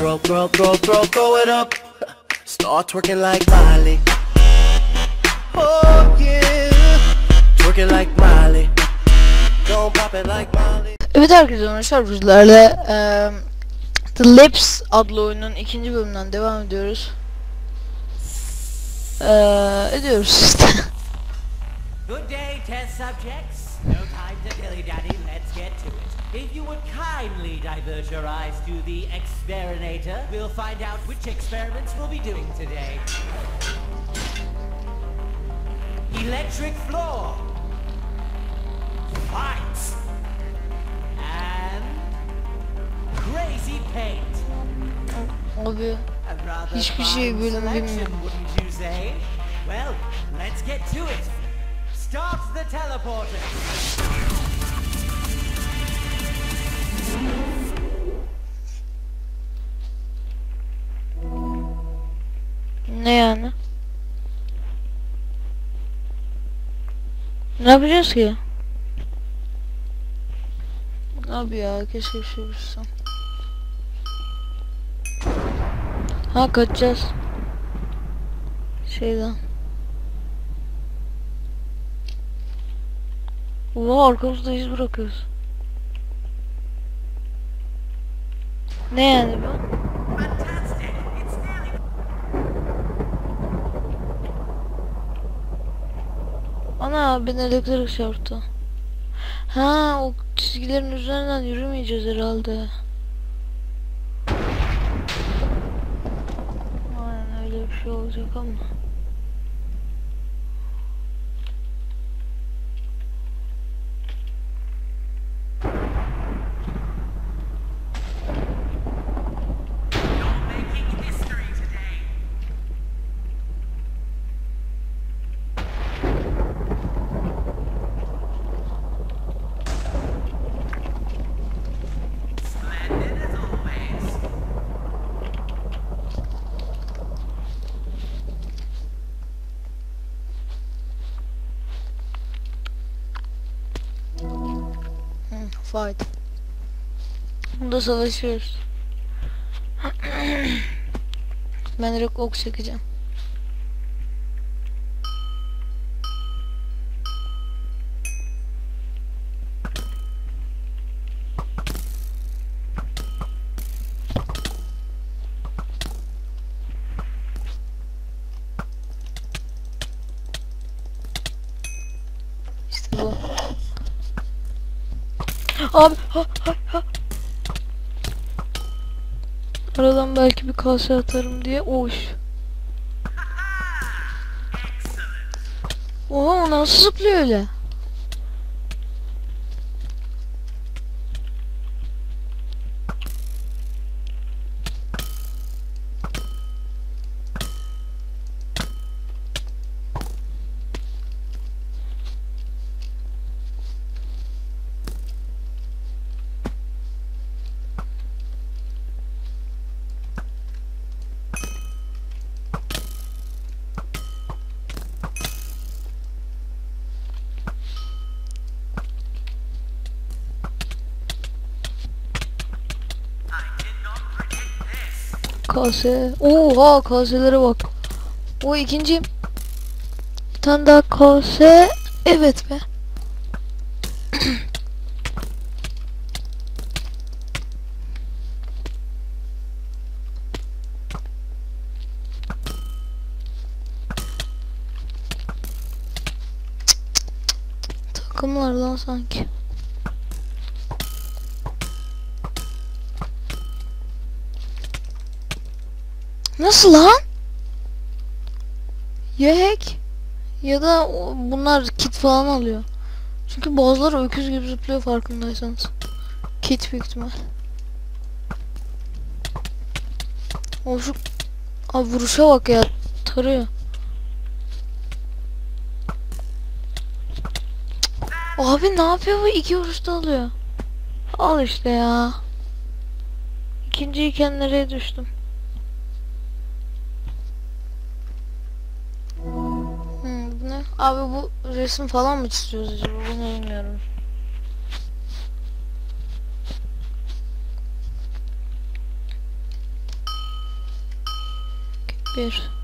Throw, throw, throw, throw, throw it up. Start twerking like Miley. Oh yeah. Twerking like Miley. Don't pop it like Miley. Evet herkese merhaba bizlerle eee, The Lips adlı oyunun ikinci bölümünden devam ediyoruz. Eee ediyoruz işte. Good day, test subjects. No time to dilly-dally, let's get. If you would kindly divert your eyes to the experinator, we'll find out which experiments we'll be doing today. Electric floor. Fight. And crazy paint. Abi A rather Hiçbir şey bölüm bilmiyorum. wouldn't you say? Well, let's get to it. Start the teleporter. Ne yapacağız ki? Abi ya keşke bir şey bilsem. Ha kaçacağız. Şeyden. Oha arkamızda iz bırakıyoruz. Ne yani bu? Ana beni elektrik çarptı. Ha o çizgilerin üzerinden yürümeyeceğiz herhalde. Aynen öyle bir şey olacak ama. Fight. Bunda savaşıyoruz. ben direkt ok çekeceğim. İşte bu. Abi. Aradan belki bir kase atarım diye oş. Oha nasıl zıplıyor öyle? Kase. Oha kaselere bak. O ikinci. Bir tane daha kase. Evet be. Takımlar lan sanki. Nasıl lan? Ya hack ya da bunlar kit falan alıyor. Çünkü bazıları öküz gibi zıplıyor farkındaysanız. Kit büyük ihtimal. O şu Abi vuruşa bak ya tarıyor. Abi ne yapıyor bu? İki vuruşta alıyor. Al işte ya. İkinciyken nereye düştüm? Abi bu resim falan mı çiziyoruz acaba? Bunu bilmiyorum. Bir.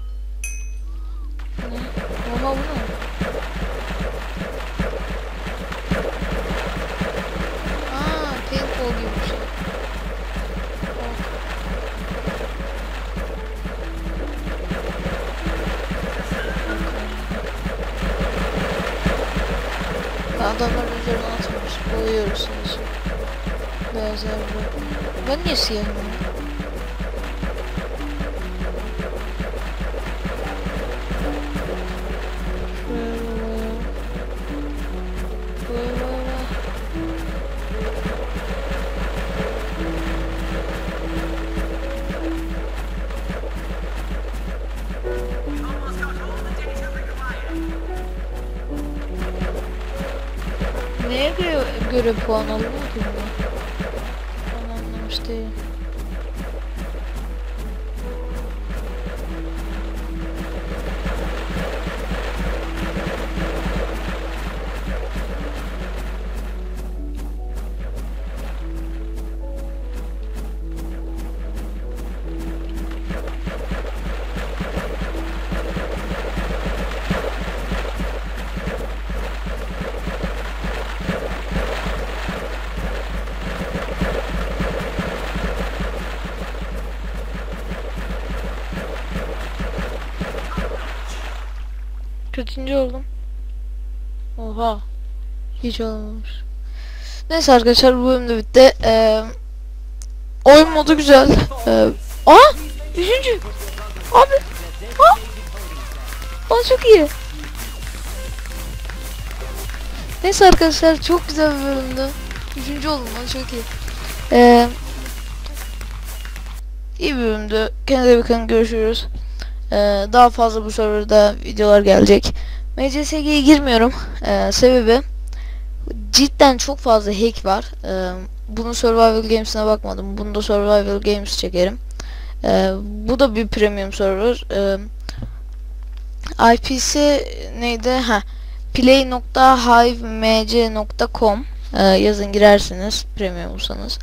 Beyaz Ben niye siyahım. Neye göre, göre puan alınıyor ki bunda? что Kaçıncı oldum? Oha. Hiç olmamış. Neyse arkadaşlar bu bölüm de bitti. Ee, oyun modu güzel. Ee, aa! Üçüncü. Abi. Aa! Aa çok iyi. Neyse arkadaşlar çok güzel bir bölümdü. Üçüncü oldum lan çok iyi. Ee, iyi bir bölümdü. Kendinize bakın görüşürüz. Ee, daha fazla bu serverda videolar gelecek. MCSG'ye girmiyorum. Ee, sebebi cidden çok fazla hack var. Ee, bunun survival games'ine bakmadım. Bunda survival games çekerim. Ee, bu da bir premium server. Ee, IP'si neydi? Ha. play.hivemc.com ee, yazın girersiniz premiumsanız.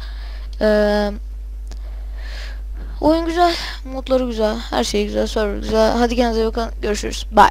Ee, oyun güzel, modları güzel, her şey güzel, server güzel. Hadi kendinize bakın. Görüşürüz. Bye.